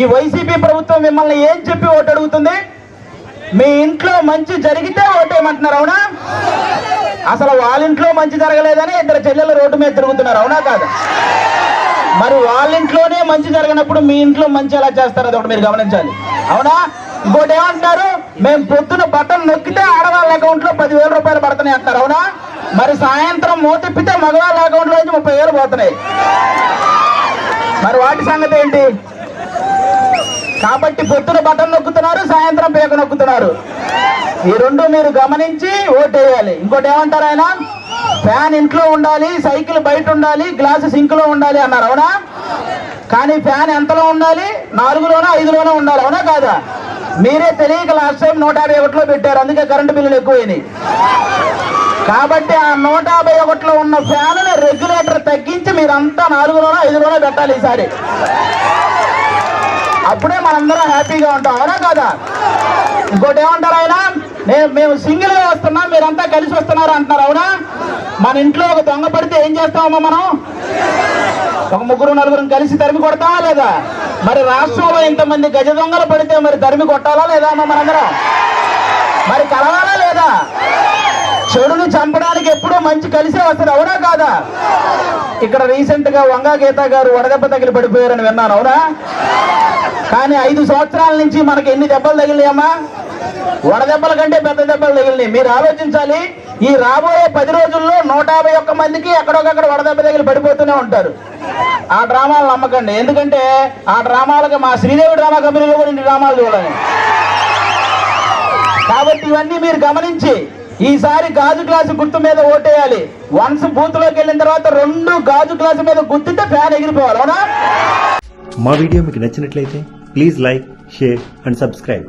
ఈ వైసీపీ ప్రభుత్వం మిమ్మల్ని ఏం చెప్పి ఓటు అడుగుతుంది? మీ ఇంట్లో మంచి జరిగితే ఓటేయమంటున్నారు అవునా? అసలు వాళ్ళ ఇంట్లో మంచి జరగలేదని ఇద్దరు చెల్లెలు రోడ్డు మీద తిరుగుతున్నారు అవునా కాదు? మరి వాళ్ళ ఇంట్లోనే మంచి జరిగినప్పుడు మీ ఇంట్లో మంచి ఎలా చేస్తారు? అది ఒకటి మీరు గమనించాలి అవునా? ఇంకోటి ఏమంటున్నారు? మేము పొద్దున బటన్ నొక్కితే ఆడవాళ్ళ అకౌంట్లో పదివేల రూపాయలు పడుతున్నాయి అంటారు అవునా? మరి సాయంత్రం మూతిప్పితే మగవాళ్ళ అకౌంట్లో నుంచి ముప్పై వేలు పోతున్నాయి. మరి వాటి సంగతి ఏంటి? కాబట్టి పొద్దున బటన్ నొక్కుతున్నారు సాయంత్రం పేక నొక్కుతున్నారు. ఈ రెండు మీరు గమనించి ఓటేయాలి. ఇంకోటి ఏమంటారు ఆయన? ఫ్యాన్ ఇంట్లో ఉండాలి సైకిల్ బయట ఉండాలి గ్లాస్ సింక్లో ఉండాలి అన్నారు అవునా? కానీ ఫ్యాన్ ఎంతలో ఉండాలి? నాలుగులోనో ఐదులోనో ఉండాలి అవునా కాదా? మీరే తెలియక లాస్ట్ టైం నూట యాభై ఒకటిలో పెట్టారు అందుకే కరెంటు బిల్లులు ఎక్కువైనాయి. కాబట్టి ఆ నూట యాభై ఒకటిలో ఉన్న ఫ్యాన్ రెగ్యులేటర్ తగ్గించి మీరంతా నాలుగులోనో ఐదులోనో పెట్టాలి ఈసారి. అప్పుడే మనందరం హ్యాపీగా ఉంటాం అవునా కదా? ఇంకోటి ఏమంటారు ఆయన? నేను మేము సింగిల్గా వస్తున్నాం మీరంతా కలిసి వస్తున్నారు అంటున్నారు అవునా? మన ఇంట్లో ఒక దొంగ పడితే ఏం చేస్తామమ్మా మనం? ఒక ముగ్గురు నలుగురు కలిసి తరిమి కొడతామా లేదా? మరి రాష్ట్రంలో ఇంతమంది గజ దొంగలు పడితే మరి తరిమి కొట్టాలా లేదా అమ్మా మనందరం? మరి కలవాలా లేదా? చెడుని చంపడానికి ఎప్పుడూ మంచి కలిసే వస్తుంది అవునా కాదా? ఇక్కడ రీసెంట్గా వంగా గీత గారు వడదెబ్బ తగిలి పడిపోయారని విన్నాను అవునా? కానీ ఐదు సంవత్సరాల నుంచి మనకి ఎన్ని దెబ్బలు తగిలినాయమ్మా వడదెబ్బల కంటే పెద్ద దెబ్బలు తగిలినాయి. మీరు ఆలోచించాలి ఈ రాబోయే పది రోజుల్లో నూట యాభై ఒక్క మందికి ఎక్కడొకక్కడ వడదెబ్బ తగిలి పడిపోతూనే ఉంటారు. ఆ డ్రామాలు నమ్మకండి. ఎందుకంటే ఆ డ్రామాలకు మా శ్రీదేవి డ్రామా కంపెనీలో కూడా ఇన్ని డ్రామాలు చూడాలి. కాబట్టి ఇవన్నీ మీరు గమనించి ఈసారి గాజు గ్లాసు గుర్తు మీద ఓటేయాలి. వన్స్ బూత్లోకి వెళ్ళిన తర్వాత రెండు గాజు గ్లాసు మీద గుర్తితే ఫ్యాన్ ఎగిరిపోవాలి అవునా? మా వీడియో మీకు నచ్చినట్లయితే please like share and subscribe.